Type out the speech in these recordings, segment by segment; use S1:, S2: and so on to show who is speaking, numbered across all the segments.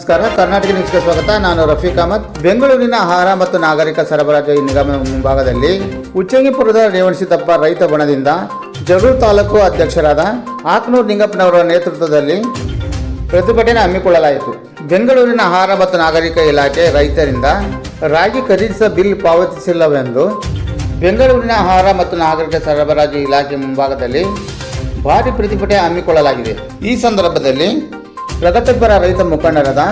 S1: ನಮಸ್ಕಾರ. ಕರ್ನಾಟಕ ನ್ಯೂಸ್ಗೆ ಸ್ವಾಗತ. ನಾನು ರಫೀಕ್ ಅಹಮದ್. ಬೆಂಗಳೂರಿನ ಆಹಾರ ಮತ್ತು ನಾಗರಿಕ ಸರಬರಾಜು ನಿಗಮ ಮುಂಭಾಗದಲ್ಲಿ ಉಚ್ಚಂಗಿಪುರದ ರೇವಣಸಿದ್ದಪ್ಪ ರೈತ ಬಣದಿಂದ ಜಗಳೂರು ತಾಲೂಕು ಅಧ್ಯಕ್ಷರಾದ ಆಕ್ನೂರ್ ನಿಂಗಪ್ಪನವರ ನೇತೃತ್ವದಲ್ಲಿ ಪ್ರತಿಭಟನೆ ಹಮ್ಮಿಕೊಳ್ಳಲಾಯಿತು. ಬೆಂಗಳೂರಿನ ಆಹಾರ ಮತ್ತು ನಾಗರಿಕ ಇಲಾಖೆ ರೈತರಿಂದ ರಾಗಿ ಖರೀದಿಸಿದ ಬಿಲ್ ಪಾವತಿಸಿಲ್ಲವೆಂದು ಬೆಂಗಳೂರಿನ ಆಹಾರ ಮತ್ತು ನಾಗರಿಕ ಸರಬರಾಜು ಇಲಾಖೆ ಮುಂಭಾಗದಲ್ಲಿ ಭಾರಿ ಪ್ರತಿಭಟನೆ ಹಮ್ಮಿಕೊಳ್ಳಲಾಗಿದೆ. ಈ ಸಂದರ್ಭದಲ್ಲಿ ಪ್ರಗತಿಪರ ರೈತ ಮುಖಂಡರಾದ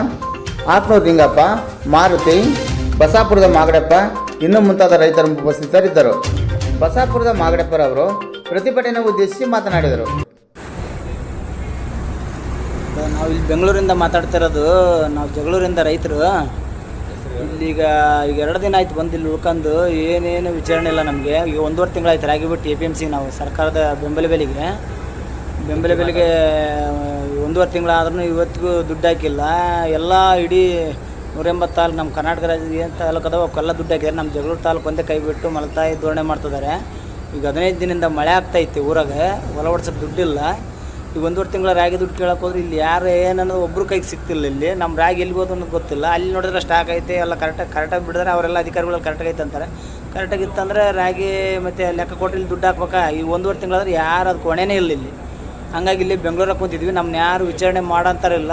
S1: ಆತ್ನೂರ್ ಲಿಂಗಪ್ಪ ಮಾರುತಿ, ಬಸಾಪುರದ ಮಾಗಡಪ್ಪ, ಇನ್ನು ಮುಂತಾದ ರೈತರು ಉಪಸ್ಥಿತರಿದ್ದರು. ಬಸಾಪುರದ ಮಾಗಡಪ್ಪರವರು ಪ್ರತಿಭಟನೆ ಉದ್ದೇಶಿಸಿ ಮಾತನಾಡಿದರು.
S2: ನಾವು ಇಲ್ಲಿ ಬೆಂಗಳೂರಿಂದ ಮಾತಾಡ್ತಿರೋದು ನಾವು ಜಗಳೂರಿಂದ ರೈತರು. ಇಲ್ಲಿಗ ಈಗ ಎರಡು ದಿನ ಆಯ್ತು ಬಂದು ಇಲ್ಲಿ ಉಳ್ಕೊಂಡು, ಏನೇನು ವಿಚಾರಣೆ ಇಲ್ಲ ನಮಗೆ. ಈಗ ಒಂದೂವರೆ ತಿಂಗಳಾಯ್ತು ರಾಗಿ ಬಿಟ್ಟು ಎ ಪಿ ಎಂ ಸಿ ನಾವು ಸರ್ಕಾರದ ಬೆಂಬಲ ಬೆಲೆಗೆ ಬೆಂಬಲ ಬೆಲೆಗೆ ಒಂದೂವರೆ ತಿಂಗಳಾದ್ರೂ ಇವತ್ತಿಗೂ ದುಡ್ಡು ಹಾಕಿಲ್ಲ. ಎಲ್ಲ ಇಡೀ ನೂರ ಎಂಬತ್ತು ತಾಲೂಕು ನಮ್ಮ ಕರ್ನಾಟಕ ರಾಜ್ಯದ ಏನು ತಾಲೂಕು ಅದಾವ ಅವಕ್ಕೆಲ್ಲ ದುಡ್ಡು ಹಾಕಿದ್ದಾರೆ. ನಮ್ಮ ಜಗಳೂರು ತಾಲೂಕು ಒಂದೇ ಕೈ ಬಿಟ್ಟು ಮಲತಾಯಿ ಧೋರಣೆ ಮಾಡ್ತಿದ್ದಾರೆ. ಈಗ ಹದಿನೈದು ದಿನದಿಂದ ಮಳೆ ಆಗ್ತೈತಿ ಊರಾಗ, ಹೊಲ ಹೊಡ್ಸೋಕೆ ದುಡ್ಡಿಲ್ಲ. ಈಗ ಒಂದೂವರೆ ತಿಂಗಳ ರಾಗಿ ದುಡ್ಡು ಕೇಳಕ್ಕೆ ಹೋದ್ರೆ ಇಲ್ಲಿ ಯಾರು ಏನನ್ನೋದು ಒಬ್ರು ಕೈಗೆ ಸಿಗ್ತಿಲ್ಲ ಇಲ್ಲಿ. ನಮ್ಮ ರಾಗಿ ಎಲ್ಲಿ ಹೋದ ಅನ್ನೋದು ಗೊತ್ತಿಲ್ಲ. ಅಲ್ಲಿ ನೋಡಿದ್ರೆ ಸ್ಟಾಕ್ ಐತೆ, ಎಲ್ಲ ಕರೆಕ್ಟಾಗಿ ಕರೆಕ್ಟಾಗಿ ಬಿಡಿದ್ರೆ. ಅವರೆಲ್ಲ ಅಧಿಕಾರಿಗಳು ಕರೆಕ್ಟಾಗಿ ಐತೆ ಅಂತಾರೆ. ಕರೆಕ್ಟಾಗಿ ಇತ್ತಂದ್ರೆ ರಾಗಿ ಮತ್ತು ಲೆಕ್ಕ ಕೊಟ್ಟು ಇಲ್ಲಿ ದುಡ್ಡು ಹಾಕ್ಬೇಕಾ? ಈ ಒಂದೂವರೆ ತಿಂಗಳಾದ್ರೆ ಯಾರು ಅದು ಕೊನೆನೇ ಇಲ್ಲ ಇಲ್ಲಿ. ಹಂಗಾಗಿ ಇಲ್ಲಿ ಬೆಂಗಳೂರಾಗ ಕೂತಿದ್ವಿ. ನಮ್ಮನ್ನ ಯಾರು ವಿಚಾರಣೆ ಮಾಡೋಂತಾರಿಲ್ಲ.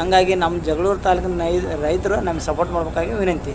S2: ಹಂಗಾಗಿ ನಮ್ಮ ಜಗಳೂರು ತಾಲೂಕಿನ ರೈತರು ನಮ್ಗೆ ಸಪೋರ್ಟ್ ಮಾಡಬೇಕಾಗಿ ವಿನಂತಿ.